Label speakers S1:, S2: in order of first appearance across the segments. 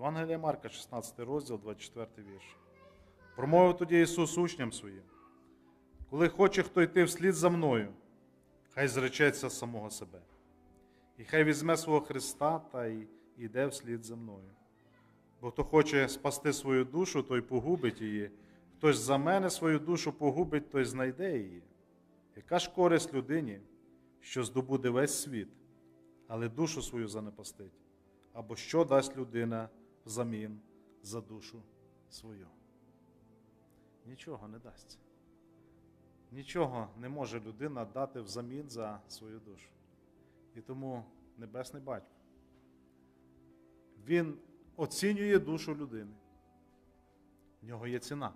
S1: Євангелія Марка, 16 розділ, 24 вірш. Промовив тоді Ісус учням своїм. Коли хоче хто йти вслід за мною, хай зречеться самого себе. І хай візьме свого Христа та й іде вслід за мною. Бо хто хоче спасти свою душу, той погубить її. Хтось за мене свою душу погубить, той знайде її. Яка ж користь людині, що здобуде весь світ, але душу свою занепастить? Або що дасть людина взамін за душу свою? Нічого не дасть. Нічого не може людина дати взамін за свою душу. І тому Небесний Батько. Він оцінює душу людини. В нього є ціна.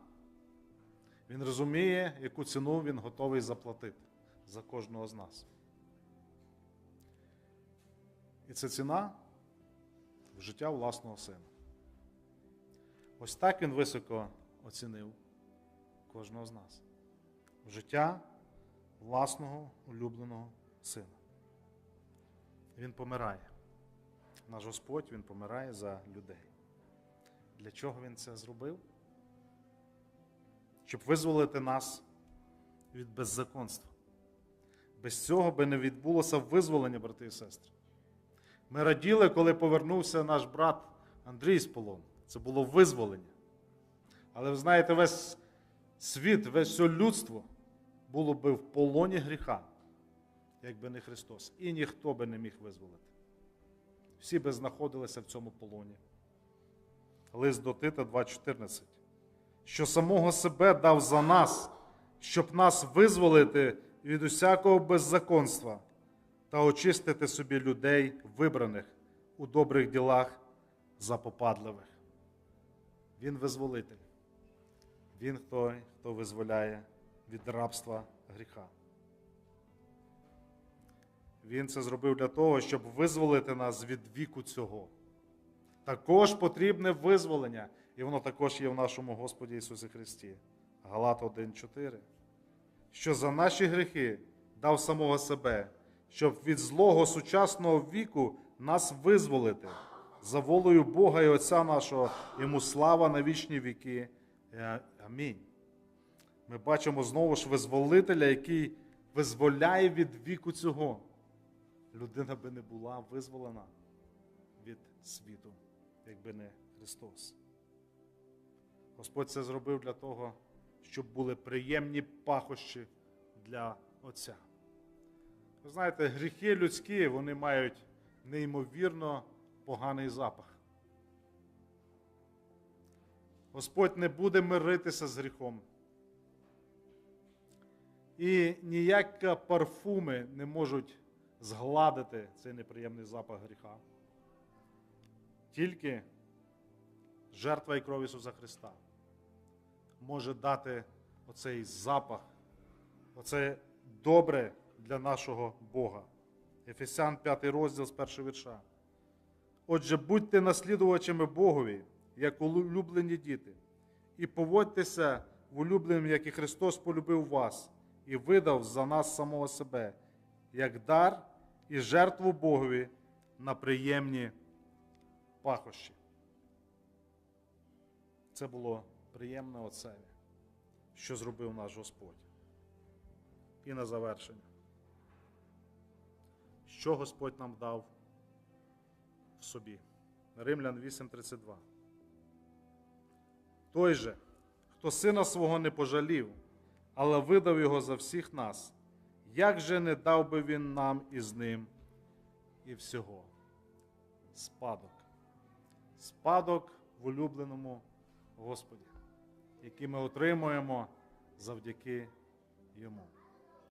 S1: Він розуміє, яку ціну він готовий заплатити за кожного з нас. І це ціна життя власного сина. Ось так він високо оцінив кожного з нас. Життя власного улюбленого сина. Він помирає. Наш Господь Він помирає за людей. Для чого Він це зробив? Щоб визволити нас від беззаконства. Без цього би не відбулося визволення, брати і сестри. Ми раділи, коли повернувся наш брат Андрій з полону. Це було визволення. Але ви знаєте, весь світ, весь людство було би в полоні гріха, якби не Христос. І ніхто би не міг визволити. Всі би знаходилися в цьому полоні. Лист до Тита 2.14. Що самого себе дав за нас, щоб нас визволити від усякого беззаконства та очистити собі людей, вибраних у добрих ділах запопадливих. Він визволитель. Він той, хто визволяє від рабства гріха. Він це зробив для того, щоб визволити нас від віку цього. Також потрібне визволення, і воно також є в нашому Господі Ісусі Христі. Галат 1,4. Що за наші гріхи дав самого себе, щоб від злого сучасного віку нас визволити за волею Бога і Отця нашого, йому слава на вічні віки. Е, Амінь. Ми бачимо знову ж визволителя, який визволяє від віку цього. Людина би не була визволена від світу, якби не Христос. Господь це зробив для того, щоб були приємні пахощі для Отця. Ви знаєте, гріхи людські вони мають неймовірно поганий запах. Господь не буде миритися з гріхом. І ніякі парфуми не можуть згладити цей неприємний запах гріха. Тільки жертва і кров Ісуса Христа може дати оцей запах, оце добре для нашого Бога. Ефесян 5 розділ з першого вірша. Отже, будьте наслідувачами Богові, як улюблені діти, і поводьтеся в улюбленим, як і Христос полюбив вас, і видав за нас самого себе, як дар і жертву Богові на приємні пахощі. Це було приємне Отцеві, що зробив наш Господь. І на завершення. Що Господь нам дав собі? Римлян 8:32. Той же, хто сина свого не пожалів, але видав його за всіх нас, як же не дав би він нам із ним і всього? Спадок. Спадок в улюбленому Господі, який ми отримуємо завдяки йому.